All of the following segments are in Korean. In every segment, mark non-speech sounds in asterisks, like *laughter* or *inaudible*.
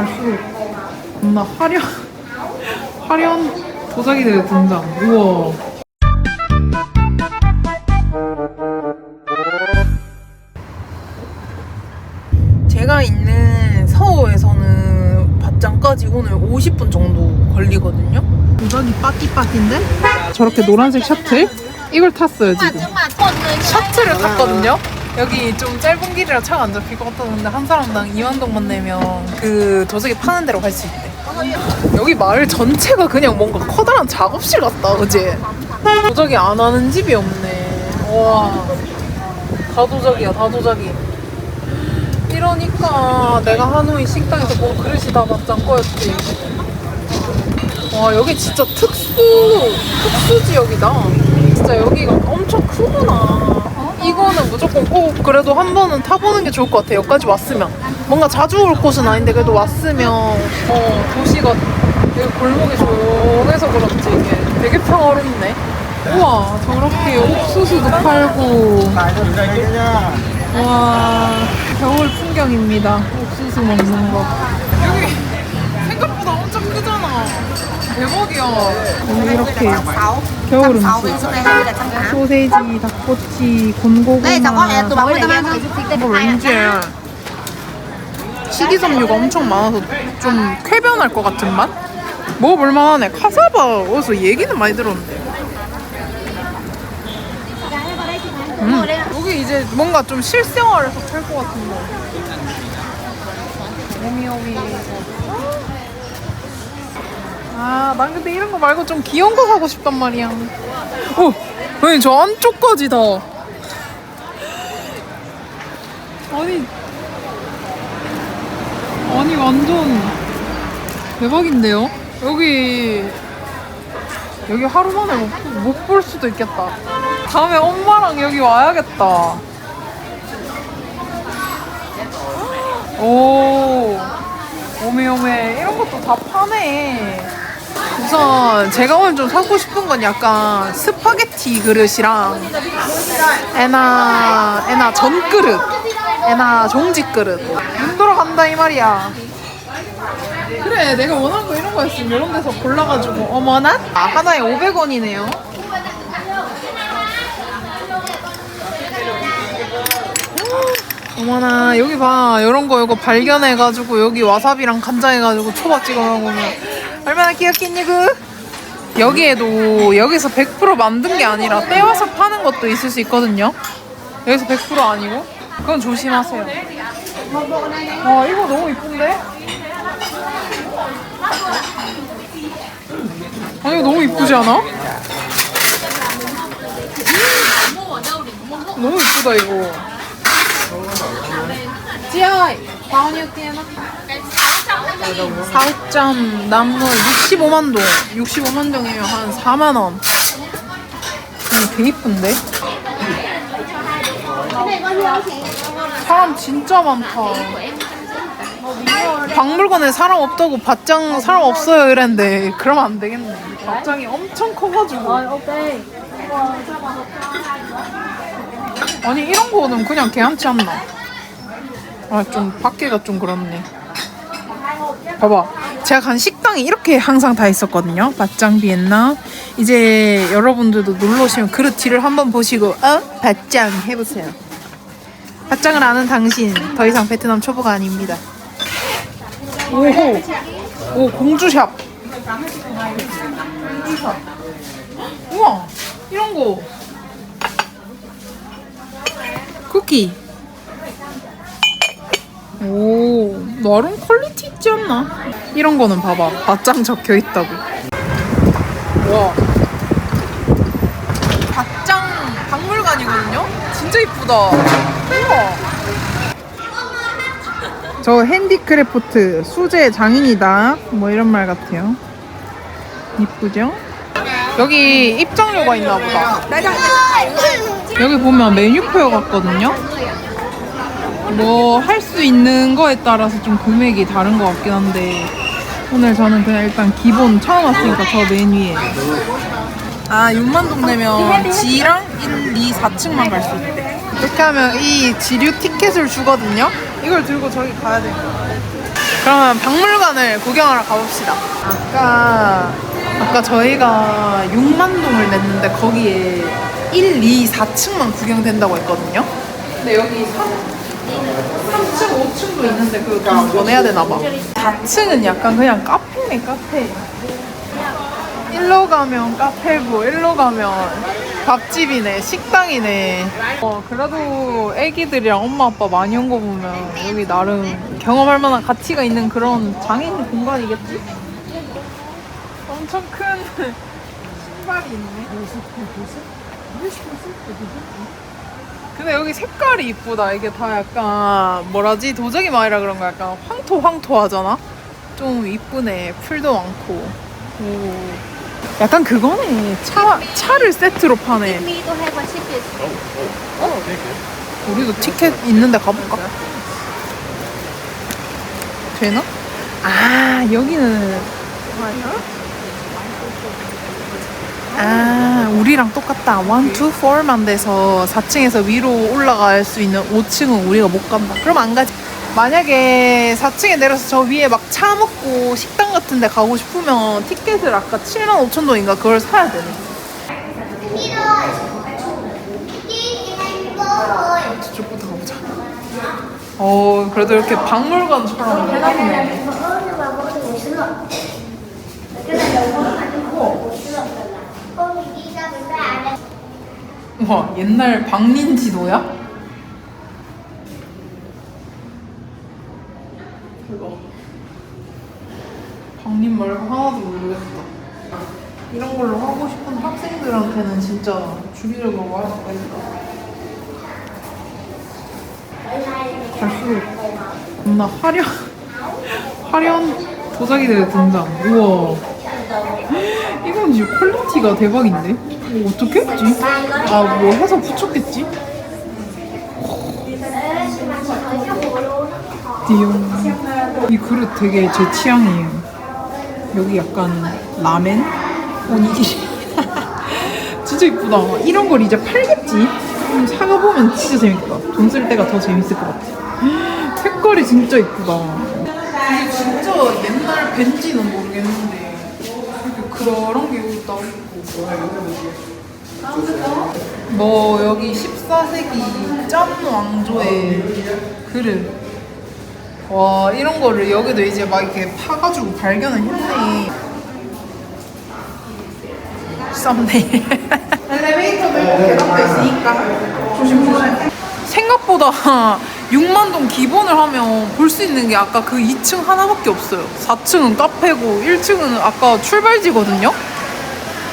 갈수록 겁나 화려 화려한 도자기들의 등장. 우와. 제가 있는 서호에서는 밭장까지 오늘 50분 정도 걸리거든요. 도자기 빠띠빠띠인데? 저렇게 노란색 셔틀? 이걸 탔어요 지금. 셔틀을 탔거든요. 여기 좀 짧은 길이라 차가 안 잡힐 것 같았는데 한 사람당 2만 동만 내면 그 도자기 파는 데로 갈 수 있대. 여기 마을 전체가 그냥 뭔가 커다란 작업실 같다, 그지? 도자기 안 하는 집이 없네. 와, 다 도자기야, 다 도자기. 이러니까 내가 하노이 식당에서 본 그릇이 다 맞장 거였지. 와, 여기 진짜 특수, 특수 지역이다. 진짜 여기가 엄청 크구나. 이거는 무조건 꼭 그래도 한 번은 타보는 게 좋을 것 같아. 여기까지 왔으면. 뭔가 자주 올 곳은 아닌데 그래도 왔으면 어, 도시가 되게 골목이 조용해서 그런지 이게 되게 평화롭네. 우와, 저렇게 옥수수도 팔고. 와, 겨울 풍경입니다. 옥수수 먹는 거. 여기 대박이야. 오늘 이렇게 겨울 음식. 소세지, 닭꼬치, 곤고구마, 뭐 hai 왠지 식이섬유가 엄청 많아서 좀 쾌변할 것 같은 맛? 먹어볼 만 하네. 카사바 어디서 얘기는 많이 들었는데. 음, 여기 이제 뭔가 좀 실생활에서 팔것 같은 거. 오미오미. 아, 난 근데 이런 거 말고 좀 귀여운 거 사고 싶단 말이야. 어, 아니 저 안쪽까지 다. 아니, 아니 완전 대박인데요? 여기 여기 하루 만에 못 볼 수도 있겠다. 다음에 엄마랑 여기 와야겠다. 오, 오메오메 이런 것도 다 파네. 우선 제가 오늘 좀 사고 싶은 건 약간 스파게티 그릇이랑 에나 에나 전 그릇, 에나 종지 그릇. 눈 돌아간다 이 말이야. 그래 내가 원하는 거 이런 거였으면 이런 데서 골라가지고 어머나 아, 하나에 500원이네요. 어머나 여기 봐 이런 거 이거 발견해가지고 여기 와사비랑 간장 해가지고 초밥 찍어 먹으면 얼마나 귀엽겠니 그? 여기에도 여기서 100% 만든 게 아니라 떼와서 파는 것도 있을 수 있거든요. 여기서 100% 아니고 그건 조심하세요. 와 이거 너무 이쁜데? 아니 이거 너무 이쁘지 않아? 너무 이쁘다 이거. 지아이, 방언이 어때요? 4억점 남물 65만 동. 65만 동이면 한 4만 원. 되게 이쁜데? 사람 진짜 많다. 박물관에 사람 없다고 밭장 사람 없어요 이랬는데 그러면 안 되겠네. 밭장이 엄청 커가지고. 아, 아니 이런 거는 그냥 개한치 않나? 아 좀 밖에가 좀 그렇네. 봐봐. 제가 간 식당이 이렇게 항상 다 있었거든요. 밭장 비엔나. 이제 여러분들도 놀러 오시면 그릇 뒤를 한번 보시고 어? 밭장 해보세요. 밭장을 아는 당신 더 이상 베트남 초보가 아닙니다. 오 공주샵 공주샵. 우와 이런 거. 쿠키. 오 나름 퀄리티 있지 않나? 이런 거는 봐봐. 밭장 적혀 있다고. 와. 밭장 박물관이거든요? 진짜 이쁘다. 우와. 저 핸디크래프트 수제 장인이다. 뭐 이런 말 같아요. 이쁘죠? 여기 입장료가 있나 보다. 여기 보면 메뉴표 같거든요? 뭐 할 수 있는 거에 따라서 좀 금액이 다른 것 같긴 한데 오늘 저는 그냥 일단 기본 처음 왔으니까 저 메뉴에 아 6만 동 내면 G랑 1, 2, 4층만 갈 수 있대 이렇게 하면 이 지류 티켓을 주거든요 이걸 들고 저기 가야 돼요 그러면 박물관을 구경하러 가봅시다. 아까 아까 저희가 6만 동을 냈는데 거기에 1, 2, 4층만 구경된다고 했거든요. 근데 여기 3, 3층, 5층도 있는데 그거 좀 보내야 되나 봐. 4층은 약간 그냥 카페네 카페. 일로 가면 카페고 일로 가면 밥집이네 식당이네 어 그래도 애기들이랑 엄마 아빠 많이 온 거 보면 여기 나름 경험할 만한 가치가 있는 그런 장인 공간이겠지? 엄청 큰 *laughs* 신발이 있네 근데 여기 색깔이 이쁘다. 이게 다 약간 뭐라지? 도자기 마을이라 그런 거 약간 황토 황토 하잖아? 좀 이쁘네. 풀도 많고. 오. 약간 그거네. 차, 차를 세트로 파네. Me to have a ticket. 우리도 티켓 있는데 가볼까? 되나? 아 여기는 아 우리랑 똑같다. 1, 2, 4만 돼서 4층에서 위로 올라갈 수 있는 5층은 우리가 못 간다. 그럼 안 가지. 만약에 4층에 내려서 저 위에 막 차 먹고 식당 같은 데 가고 싶으면 티켓을 아까 7만 5천 동인가 그걸 사야 되네. 저쪽부터 가보자. 어 그래도 이렇게 박물관처럼. 해놨네 와 옛날 박린 지도야? 대박. 박린 말고 하나도 모르겠다. 이런 걸로 하고 싶은 학생들한테는 진짜 주기적으로 할 수가 있다. 갈수록 겁나 화려 화려한 도자기들 등장. 우와. 이건 진짜 퀄리티가 대박인데 이거 어떻게 했지? 아 뭐 해서 붙였겠지? 띠용 이 그릇 되게 제 취향이에요 여기 약간 라멘? 오니기리 *laughs* 진짜 이쁘다 이런 걸 이제 팔겠지? 음, 사가보면 진짜 재밌겠다 돈 쓸 때가 더 재밌을 것 같아 *gasps* 색깔이 진짜 이쁘다 진짜 옛날 벤지는 모르겠는데 그런 게 여기 딱 있고. 뭐 여기 14세기 짠 왕조의 그릇. 와 이런 거를 여기도 이제 막 이렇게 파가지고 발견을 했네. 썸네일 엘리베이터도 있고 계단도 있으니까 조심조심. 생각보다 6만 동 기본을 하면 볼 수 있는 게 아까 그 2층 하나밖에 없어요. 4층은 카페고 1층은 아까 출발지거든요?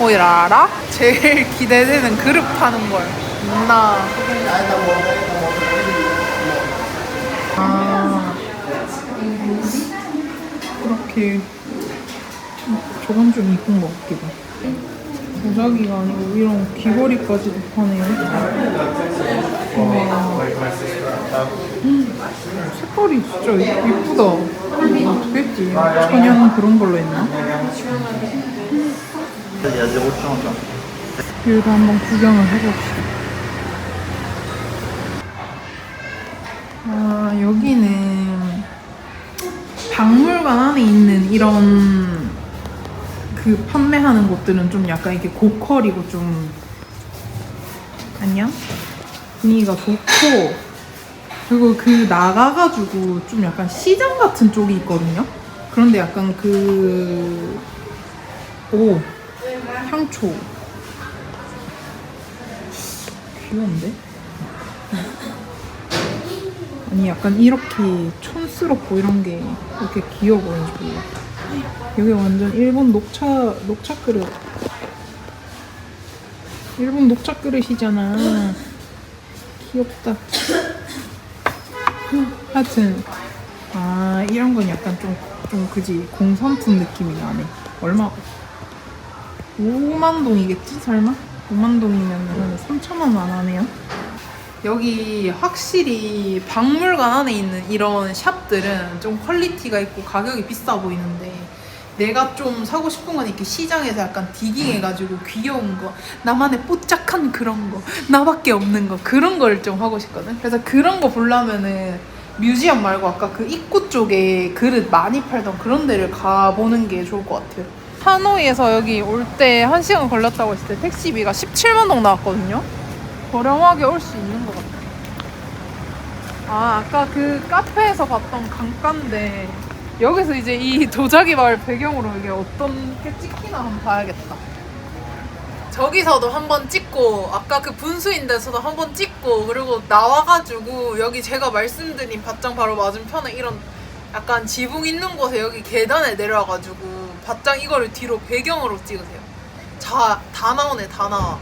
오이라라. 제일 *laughs* 기대되는 그릇 파는 걸. 나. 아 이렇게 저건 좀 이쁜 것 같기도 도자기가 아니고 이런 귀걸이까지도 파네요. 우와. 음, 색깔이 진짜 이- 이쁘다 어떻게 했지? 천연 그런 걸로 했나? A zéro change. hein. 여기도 한번 구경을 해봅시다. 아, 여기는 박물관 안에 있는 이런 그 판매하는 곳들은 좀 약간 이렇게 고퀄이고 좀 안녕? 분위기가 좋고 그리고 그 나가가지고 좀 약간 시장 같은 쪽이 있거든요. 그런데 약간 그 오, 향초. 귀여운데? 아니 약간 이렇게 촌스럽고 이런 게 이렇게 귀여워 보여가지고 여기 완전 일본 녹차 녹차 그릇 일본 녹차 그릇이잖아 귀엽다 하여튼 아 이런 건 약간 좀, 좀 그지 공산품 느낌이 나네 얼마 5만 동이겠지 설마? 5만 동이면 한 3천만 원안 하네요. 여기 확실히 박물관 안에 있는 이런 샵들은 좀 퀄리티가 있고 가격이 비싸 보이는데 내가 좀 사고 싶은 건 이렇게 시장에서 약간 디깅해가지고 귀여운 거 나만의 뽀짝한 그런 거 나밖에 없는 거 그런 걸 좀 하고 싶거든 그래서 그런 거 보려면은 뮤지엄 말고 아까 그 입구 쪽에 그릇 많이 팔던 그런 데를 가보는 게 좋을 것 같아요. 하노이에서 여기 올 때 1시간 걸렸다고 했을 때 택시비가 17만 동 나왔거든요. 저렴하게 올 수 있는 것 같아요. 아, 아까 그 카페에서 봤던 강가인데 여기서 이제 이 *laughs* 도자기 마을 배경으로 이게 어떤 게 찍히나 한번 봐야겠다. 저기서도 한번 찍고 아까 그 분수인 데서도 한번 찍고 그리고 나와가지고 여기 제가 말씀드린 밭장 바로 맞은편에 이런 약간 지붕 있는 곳에 여기 계단에 내려와가지고 밭장 이거를 뒤로 배경으로 찍으세요. 자, 다 나오네, 다 나와.